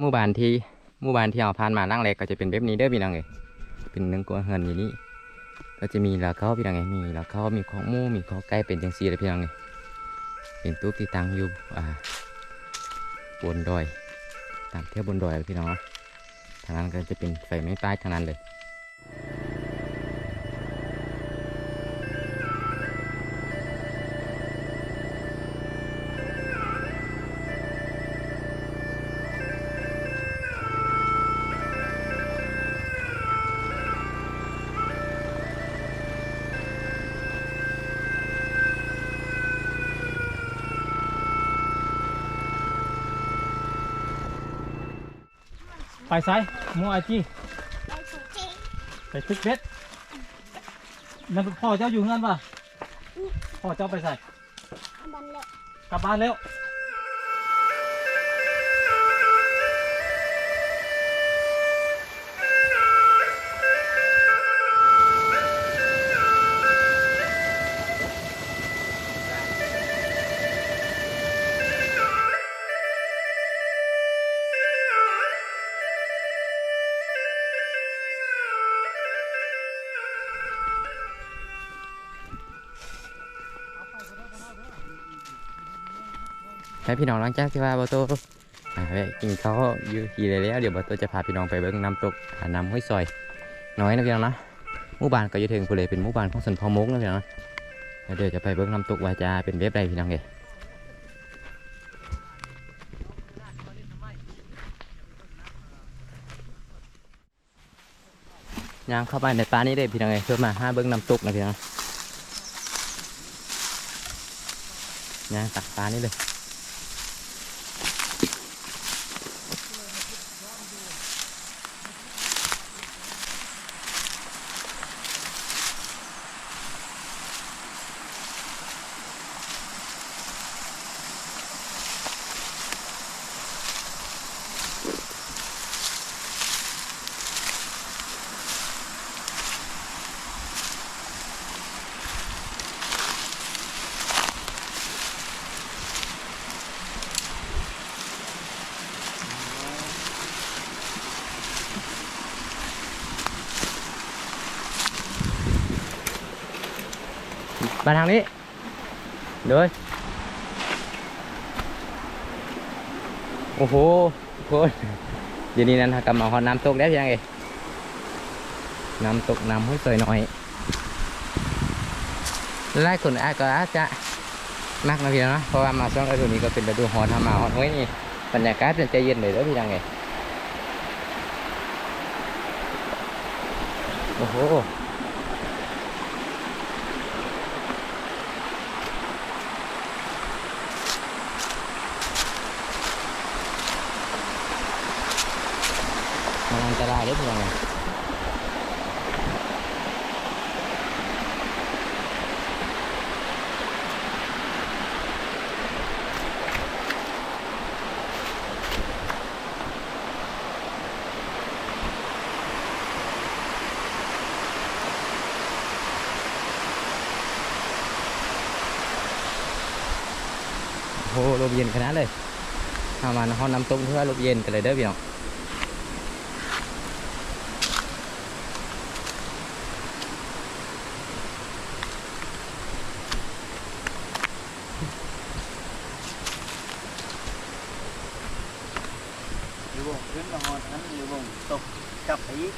หมู่บ้านที่หมู่บ้านที่เราผ่านมาล่างแรกก็จะเป็นแบบนี้เด้อพี่น้องเอ้ยเป็นหนึ่งกวนเฮือนอย่างนี้ก็จะมีหลักเข้าพี่น้องเอ้ยมีหลักเข้ามีของมูมีของไก่เป็นจังซี่เลยพี่น้องเอ้ยเป็นตู้ที่ตั้งอยู่อ่าบนดอยตามเที่ยวบนดอยพี่น้องทางนั้นก็จะเป็นไฟไม้ป้ายทางนั้นเลย ไปไซมัวอาจีไปสุจีไปตึกเบ็ดนั่นพ่อเจ้าอยู่เงินป่ะพ่อเจ้าไปใส่อันบันเลยกลับบ้านแล้ว ให้พี่น้องหลังจากที่ว่าบอโตอ่าไปกินข้าวอยู่ที่เลยแล้วเดี๋ยวบอโตจะพาพี่น้องไปเบิ้งน้ำตกหาน้ำห้วยซอย น้อยนะพี่น้องนะหมู่บ้านก็อยู่ถึงกูเลยเป็นหมู่บ้านของสันพอมกนะพี่น้องนะเดี๋ยวจะไปเบิ้งน้ำตกวาจะเป็นเว็บใดพี่น้องเอ้ยย่างเข้าไปในป่านี้ได้พี่น้องเอ้ยเพื่อมาห้าเบิ้งน้ำตกนะพี่น้องย่างตักปลานี่เลย มาทางนี้เดินโอ้โหคนเดี๋ยวนี้นั่นกำมาหอน้ำตกแล้วยังไงน้ำตกน้ำห้วยสวยหน่อยไล่คนอาจก็อาจจะนักนะพี่น้องนะเพราะว่ามาช่วงฤดูนี้ก็เป็นฤดูร้อนถ้ามาร้อนห้วยนี่บรรยากาศเป็นใจเย็นเลยแล้วพี่ยังไงโอ้โห มันอันตรายได้เพียงไงโอ้โหลมเย็นขนาดเลยทำมาห้องน้ำต้มเพื่อลมเย็นกันเลยเด้อพี่น้อง วงขึ้นละหอนนั้นอยู่วงตกจับไปอีก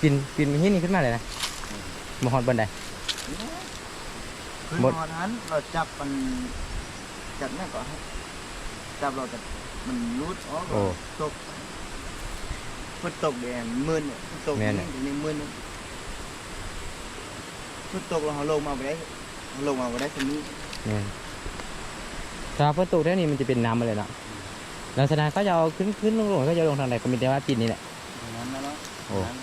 ปินปินมีที่นี่ขึ้นมาเลยนะมาหอดบนได ขึ้นหมดหอนนั้นเราจับมันจับนั่นก่อนฮะจับเราจะมันรูดออกโอ้ ตกมันตกแดงมื่นเนี่ยมันตกแม่นนี่นี่มื่นเนี่ยมันตกเราเอาลงมาไปได้เอาลงมาไปได้ตรงนี้เนี่ยถ้าฝนตกเท่านี้มันจะเป็นน้ำมาเลยเนาะ ลักษณะก็จะเอาขึ้นขึ้นลงลงก็จะลงทางไหนก็มีแต่ว่าปินนี่แหละ อย่างนั้นนะเนาะโอ้นั้น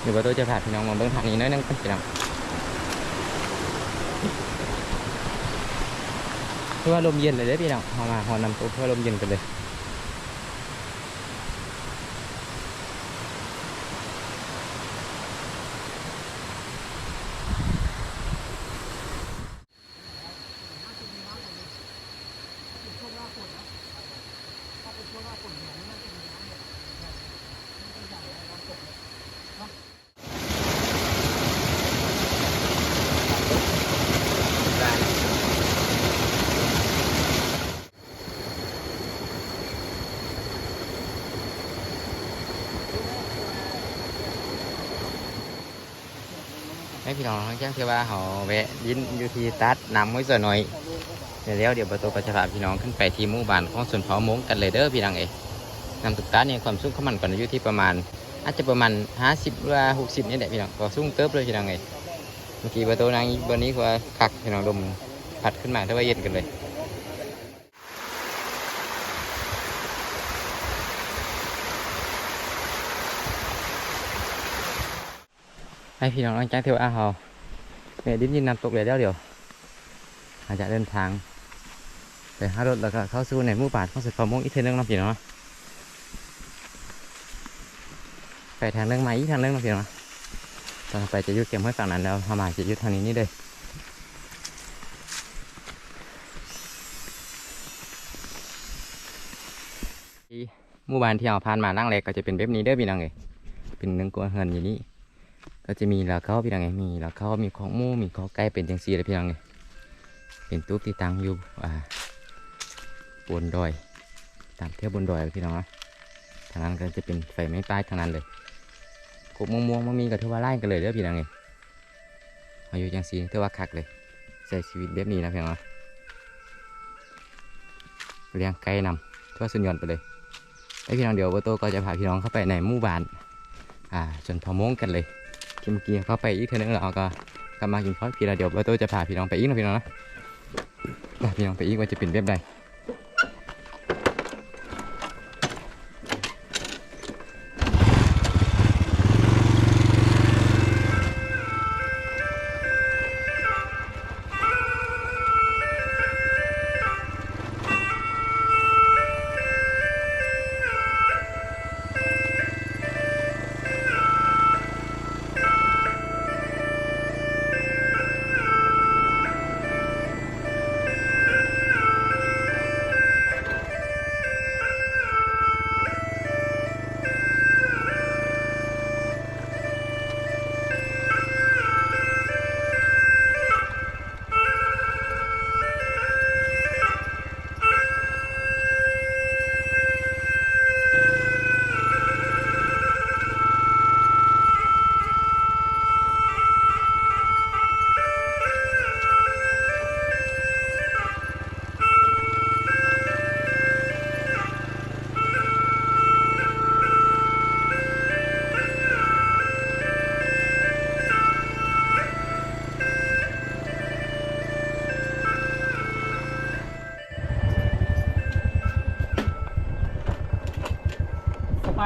เดี๋ยวว่าตัวจะพาพี่น้องมาเบิ่งทางนี้หน้อยนึงก่อนพี่น้องเพื่อว่าลมเย็นเลยเด้อพี่น้องเอามาหอนำตัวเพื่อลมเย็นกันเลย ให้พี่น้องแจ้งเทว่าเขาแวะยินอยู่ที่ตัดนำไว้ส่วนหน่อยเดี๋ยวเดี๋ยวประตูก็จะชาพี่น้องขึ้นไปที่หมู่บ้านของส่วนเผามงกันเลยเด้อพี่น้องเอ๋นำตุกตาเนี่ยความสูงของมันก่อนอยู่ที่ประมาณ อาจจะประมาณ50หรือว่า60นี่แหละพี่น้องก็สูงเติบเลยพี่น้องเอ๋เมื่อกี้ประตูนางบนนี้ก็คักพี่น้องลมผัดขึ้นมาถ้าว่าเย็นกันเลย ให้พี่น้องหลังจ้ากที่ว่าเขาเนี่ยดิ้นยินนำตกเลยแล้วเดี๋ยว อาจจะเดินทางไปหารถแล้วก็เข้าสู่ในมู่บ้านของสุดพอมงอีกเทอนึงเนาะพี่น้องเนาะไปทางเรื่องใหม่อีกทางเรื่องเนาะพี่น้องเนาะตอนไปจะยุดเก็บไว้ฝั่งนั้นแล้วพอมาจะยุดทางนี้นี่เลยหมู่บ้านที่เราผ่านมานั่งแรกก็จะเป็นแบบนี้เด้อพี่น้องเอ้ยเป็นหนึ่งกวนเฮือนอยู่นี่ ก็จะมีลาเข้าพี่น้องไงมีลาเข้ามีของมูมีของไก่เป็นจังซีเลยพี่น้องไงเป็นตุ๊กที่ตั้งอยู่อ่าบนดอย ตามเที่ยวบนดอยพี่น้องนะทางนั้นก็จะเป็นไฟไม้ป้ายทางนั้นเลยกบม่วงๆมันมีกับเทวาไล่กันเลยเด้อพี่น้องไงอายุจังซีเทวาคักเลยใช้ชีวิตแบบนี้นะพี่น้องนะเลี้ยงไก่นำเทว่าสุดยอดไปเลยไอพี่น้องเดี๋ยวโบโตก็จะพาพี่น้องเข้าไปในหมู่บ้านอ่าจนพอม้งกันเลย กินเมื่อกี้เข้าไปอีกเท่านึงแล้วก็กลับมากินข้าวพี่ละเดี๋ยวปราตูจะพาพี่น้องไปอีกนะพี่น้องนะพาพี่น้องไปอีกว่าจะเป็นแบบใด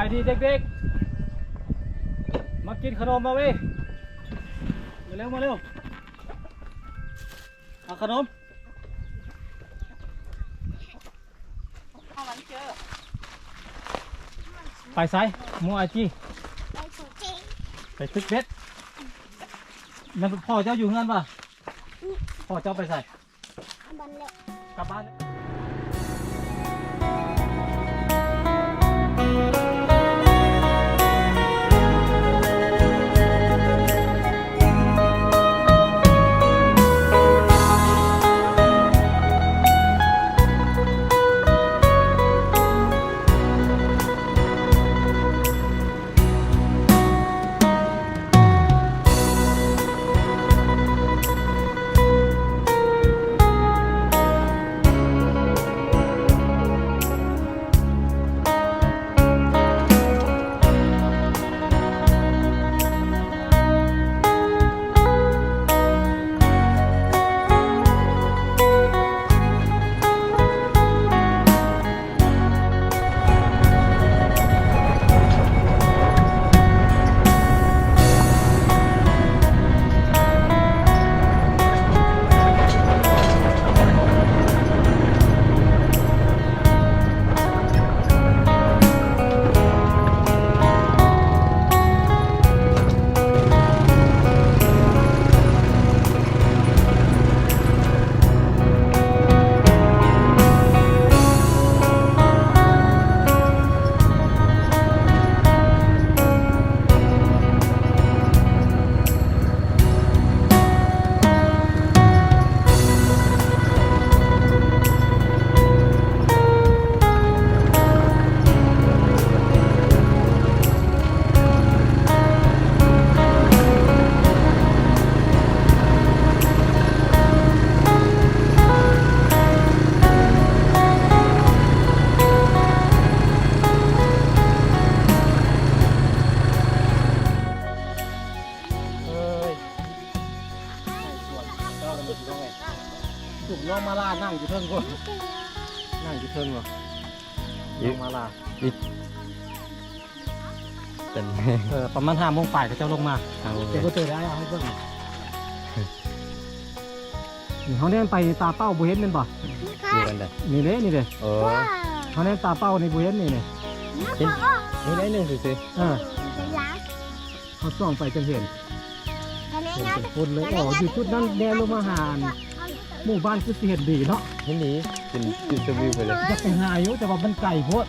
ายดีเด็กๆ มากินขนมมาเว้ยมาเร็วมาเร็วเอาขนมไปไซมัวอาจีไปโซเจไปตึกเพชรนั่นพ่อเจ้าอยู่งั้นป่ะพ่อเจ้าไปใส่อันบันแล้วกลับบ้านจุก อยู่เทิงก่อนเก่งนั่งอยู่เทิงก่อนยึน้ดองมาลาเป็นเออประมาณห้าโมงฝ่ายเขาเจ้าลงมาเอาเลเดี๋ยวยก็เจอได้เอาให้เบิ่งนี่เขาเนี่ยไปตาเป้าบุเห็นเป็นป่ะดูกันเด้อนี่เลยนี่เลยโอ้ว้าวเขาเนี่ยตาเป้าในบุเห็นนี่นี่เห็นนี่ได้หนึ่งซื่อเออเป็นล้างเขาส่องไปจนเห็นอันนี้เห็นนะเป็นคนเลยอ๋ออยู่จุดนั้นแดนลงมาหาน หมู่บ้านคือเห็นดีเนาะเห็นดีเป็นจุดชมวิวไปเลยอยากไปหาอยู่แต่ว่ามันไกลโพด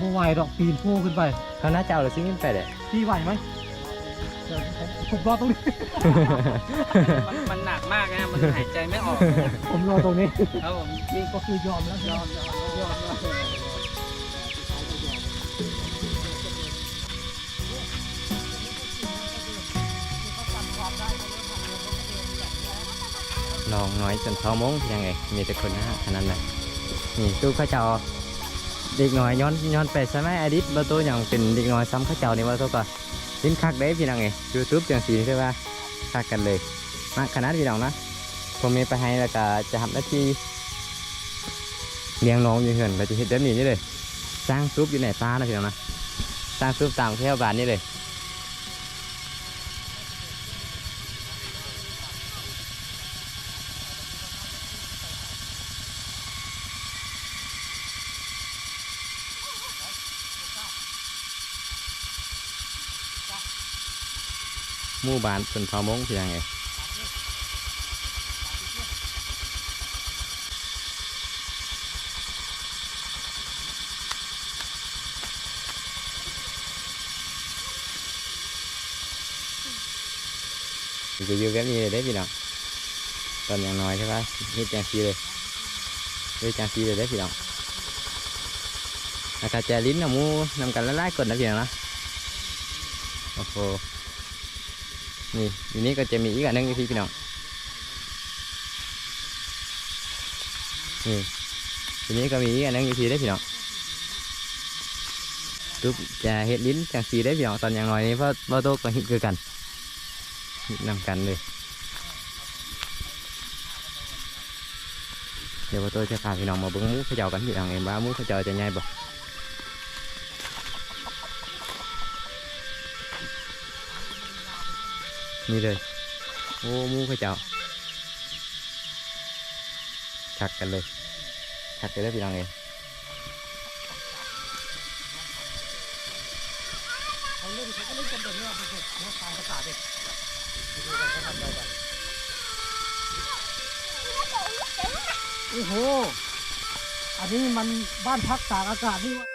บ่ไหวดอกปีนภูขึ้นไปเขาน่าจะเอาหรือซิ่งขึ้นไปเลยพี่ไหวไหมผมรอตรงนี้มันมันหนักมากนะ มันหายใจไม่ออก ผมรอตรงนี้ ครับผมนี่ก็คือยอมแล้วยอมยอมยอม นองน้อยจนเท้ามงยังไงมีแต่คนนะฮะขนาดนั้นนี่ตู้ข้าเจ้าเด็กน้อยย้อนย้อนไปใช่ไหมอดีตบาตัวอย่างเป็นเด็กน้อยซ้ำข้าเจ้านี่ว่าตัวก็ยินคักได้พี่น้องไงยูทูบจังสีใช่ป่ะคักกันเลยมาขนาดพี่น้องนะผมมีไปให้แล้วก็จะทำหน้าที่เลี้ยงน้องอยู่เหือนเราจะเห็นแบบนี้นี่เลยสร้างซุปอยู่ในป่านะพี่น้องนะสร้างซุปตามแถวบ้านนี่เลย มู่บ้านเป็นพอมงคือยังไงจะอยู่แบบนี้ได้พี่น้องตอนอย่างน้อยใช่ปะเฮ็ดจังซีเลยเฮ็ดจังซีเลยได้พี่น้องอากาศจะลิ้นนะหมูน้ำกันละลายๆกดนะพี่น้องนะโอ้โห นี่อยู่นี่ก็จะมีอีกอันหนึงพี่พี่น้องนี่ทีนี้ก็มีอีกอันหนึงพี่ได้พี่น้องรูปจะเห็ดลิ้นจังสีได้พี่น้องตอนอย่างน้อยนี้เพราะบ่โตก็หิดคือกันหิดนำกันเลยเดี๋ยวบ่โตจะพาพี่น้องมาเบิ้งมูเขาเจ้ากันพี่น้องเองว่ามูเขาเจ้าจะใหญ่บ่ นี่เลย โอ้มูเขาเจ้าชักกันเลยชักกันเลยพี่น้องเองเขาเล่นเขาก็เล่นกันแบบนี้ว่าเด็กๆตามภาษาเด็กโอ้โห อันนี้มันบ้านพักตากอากาศนี่วะ